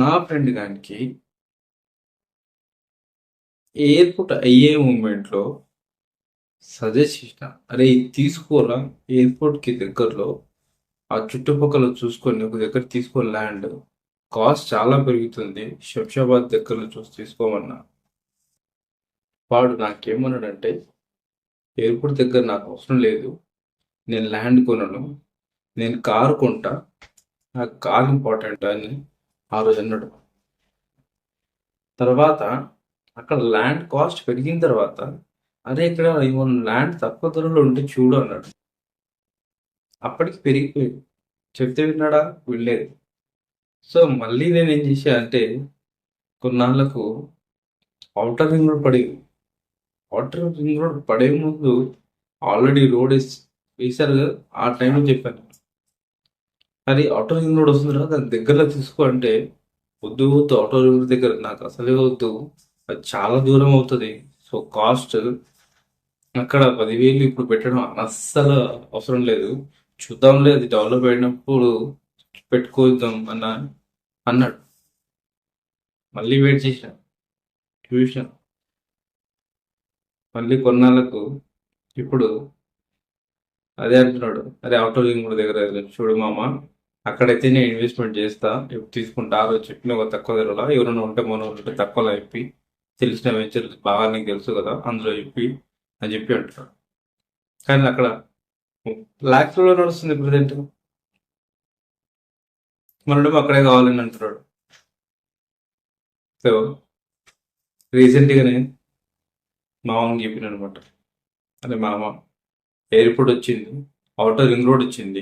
నా ఫ్రెండ్ గానికి ఎయిర్పోర్ట్ అయ్యే మూమెంట్లో సజెస్ట్ చేసిన అరే ఇది తీసుకోరా? ఎయిర్పోర్ట్కి దగ్గరలో ఆ చుట్టుపక్కల చూసుకొని ఒక దగ్గర తీసుకో ల్యాండ్ కాస్ట్ చాలా పెరుగుతుంది. శంషాబాద్ దగ్గరలో చూసి తీసుకోమన్నా. వాడు నాకేమన్నాడంటే ఎయిర్పోర్ట్ దగ్గర నాకు అవసరం లేదు. నేను ల్యాండ్ కొనను. నేను కారు కొంటా. నాకు కార్ ఇంపార్టెంట్ అని ఆ రోజు అన్నాడు. తర్వాత అక్కడ ల్యాండ్ కాస్ట్ పెరిగిన తర్వాత అరే ఇక్కడ ఏమన్నా ల్యాండ్ తక్కువ ధరలో ఉంటే చూడు అన్నాడు. అప్పటికి పెరిగిపోయి చెప్తే విన్నాడా? వినలేదు. సో మళ్ళీ నేను ఏం చేశా అంటే కొన్నాళ్ళకు అవుటర్ రింగ్ రోడ్ పడేది అవుటర్ రింగ్ రోడ్ పడే ముందు ఆల్రెడీ రోడ్ వేసారు కదా ఆ టైంలో చెప్పాను. కానీ ఆటో రింగ్ రోడ్ వస్తుంది దాని దగ్గరలో తీసుకో అంటే వద్దు వద్దు ఆటో రింగ్ రోడ్ దగ్గర నాకు అసలే వద్దు. అది చాలా దూరం అవుతుంది. సో కాస్ట్ అక్కడ పదివేలు ఇప్పుడు పెట్టడం అస్సలు అవసరం లేదు. చూద్దాంలే అది డెవలప్ అయినప్పుడు పెట్టుకోద్దాం అన్న అన్నాడు. మళ్ళీ వెయిట్ చేసిన చూసిన మళ్ళీ కొన్నాళ్ళకు ఇప్పుడు అదే అంటున్నాడు. అరే అవుటర్ రింగ్ దగ్గర చూడు మామ అక్కడైతే నేను ఇన్వెస్ట్మెంట్ చేస్తా ఇప్పుడు తీసుకుంటా ఆ రోజు చెప్పిన ఒక తక్కువ ధరలో. ఎవరైనా ఉంటే మనం ఉంటే తక్కువలో చెప్పి తెలిసిన వెంచర్ బాగా నీకు తెలుసు కదా అందులో చెప్పి అని చెప్పి అంటున్నాడు. కానీ అక్కడ లాక్స్లో నడుస్తుంది ప్రజెంట్ మనడేమో అక్కడే కావాలని అంటున్నాడు. సో రీసెంట్గానే మామని చెప్పిన అనమాట. అదే మామ ఎయిర్పోర్ట్ వచ్చింది అవుటర్ రింగ్ రోడ్ వచ్చింది.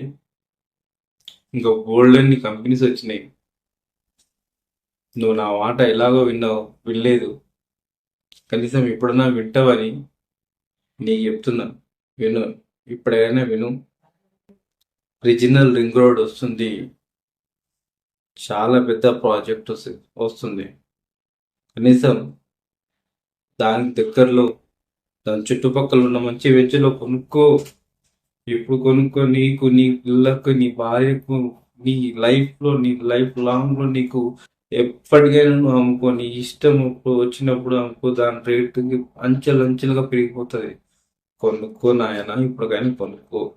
ఇంకా గోల్డెన్ కంపెనీస్ వచ్చినాయి. నువ్వు నా మాట ఎలాగో విన్నావు వినలేదు. కనీసం ఇప్పుడన్నా వింటావని నీకు చెప్తున్నా విను. ఇప్పుడైనా విను. రిజినల్ రింగ్ రోడ్ వస్తుంది. చాలా పెద్ద ప్రాజెక్ట్ వస్తుంది. కనీసం దానికి దగ్గరలో దాని చుట్టుపక్కల ఉన్న మంచి వెంచలో కొనుక్కో. ఇప్పుడు కొనుక్కో నీకు నీ పిల్లకు నీ భార్యకు నీ లైఫ్లో నీ లైఫ్ లాంగ్లో నీకు ఎప్పటికైనా నువ్వు అమ్ముకో. నీ ఇష్టం ఇప్పుడు వచ్చినప్పుడు అమ్ముకో. దాని రేటు అంచెలు అంచెలుగా పెరిగిపోతుంది. కొనుక్కో నాయన కానీ కొనుక్కో.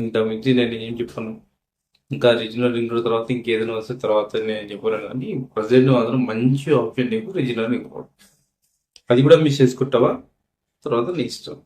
ఇంత మించి నేను ఏం చెప్పాను. ఇంకా రీజనల్ రింగ్ రోడ్ తర్వాత ఇంకేదైనా వస్తే తర్వాత నేను చెప్పాను కానీ ప్రజెంట్ మాత్రం మంచి ఆప్షన్ నీకు రీజనల్ రింగ్ రోడ్. అది కూడా మిస్ చేసుకుంటావా? తర్వాత నీ ఇష్టం